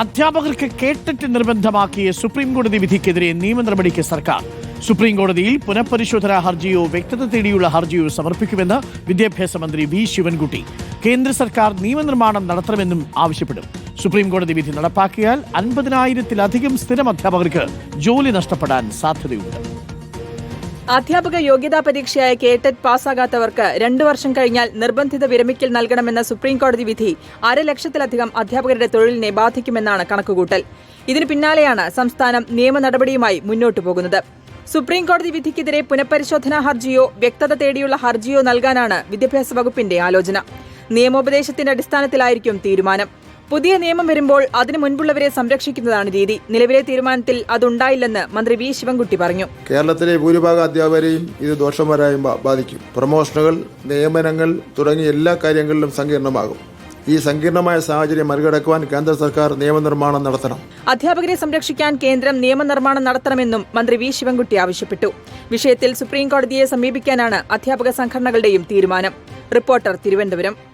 അധ്യാപകർക്ക് കേട്ടിട്ട് നിർബന്ധമാക്കിയ സുപ്രീം കോടതി വിധിക്കെതിരെ നിയമ നടപടിക്ക് സർക്കാർ. സുപ്രീം കോടതിയിൽ പുനഃപരിശോധനാ ഹർജിയോ വ്യക്തത തേടിയുള്ള ഹർജിയോ സമർപ്പിക്കുമെന്ന് വിദ്യാഭ്യാസ മന്ത്രി വി. ശിവൻകുട്ടി. കേന്ദ്ര സർക്കാർ നിയമനിർമ്മാണം നടത്തണമെന്നും ആവശ്യപ്പെടും. സുപ്രീം കോടതി വിധി നടപ്പാക്കിയാൽ അൻപതിനായിരത്തിലധികം സ്ഥിരം അധ്യാപകർക്ക് ജോലി നഷ്ടപ്പെടാൻ സാധ്യതയുണ്ട്. അധ്യാപക യോഗ്യതാ പരീക്ഷയായ കേട്ടറ്റ് പാസ്സാകാത്തവർക്ക് രണ്ടു വർഷം കഴിഞ്ഞാൽ നിർബന്ധിത വിരമിക്കൽ നൽകണമെന്ന സുപ്രീംകോടതി വിധി അരലക്ഷത്തിലധികം അധ്യാപകരുടെ തൊഴിലിനെ ബാധിക്കുമെന്നാണ് കണക്കുകൂട്ടൽ. ഇതിനു പിന്നാലെയാണ് സംസ്ഥാനം നിയമ നടപടിയുമായി മുന്നോട്ടു പോകുന്നത്. സുപ്രീംകോടതി വിധിക്കെതിരെ പുനഃപരിശോധനാ ഹർജിയോ വ്യക്തത തേടിയുള്ള ഹർജിയോ നൽകാനാണ് വിദ്യാഭ്യാസ വകുപ്പിന്റെ ആലോചന. നിയമോപദേശത്തിന്റെ അടിസ്ഥാനത്തിലായിരിക്കും തീരുമാനം. പുതിയ നിയമം വരുമ്പോൾ അതിനു മുൻപുള്ളവരെ സംരക്ഷിക്കുന്നതാണ് രീതി. നിലവിലെ തീരുമാനത്തിൽ അതുണ്ടായില്ലെന്ന് മന്ത്രി വി ശിവൻകുട്ടി പറഞ്ഞു. കേരളത്തിലെ ഭൂരിഭാഗം അധ്യാപകരെയും ഇത് ദോഷമരായും ബാധിക്കും. പ്രൊമോഷനുകൾ നിയമനങ്ങൾ തുടങ്ങിയ എല്ലാ കാര്യങ്ങളിലും സങ്കീർണമാകും. ഈ സങ്കീർണമായ സാഹചര്യം മറികടക്കുവാൻ കേന്ദ്ര സർക്കാർ നിയമനിർമ്മാണം നടത്തണം. അധ്യാപകരെ സംരക്ഷിക്കാൻ കേന്ദ്രം നിയമനിർമ്മാണം നടത്തണമെന്നും മന്ത്രി വി ശിവൻകുട്ടി ആവശ്യപ്പെട്ടു. വിഷയത്തിൽ സുപ്രീം കോടതിയെ സമീപിക്കാനാണ് അധ്യാപക സംഘടനകളുടെയും തീരുമാനം. റിപ്പോർട്ടർ തിരുവനന്തപുരം.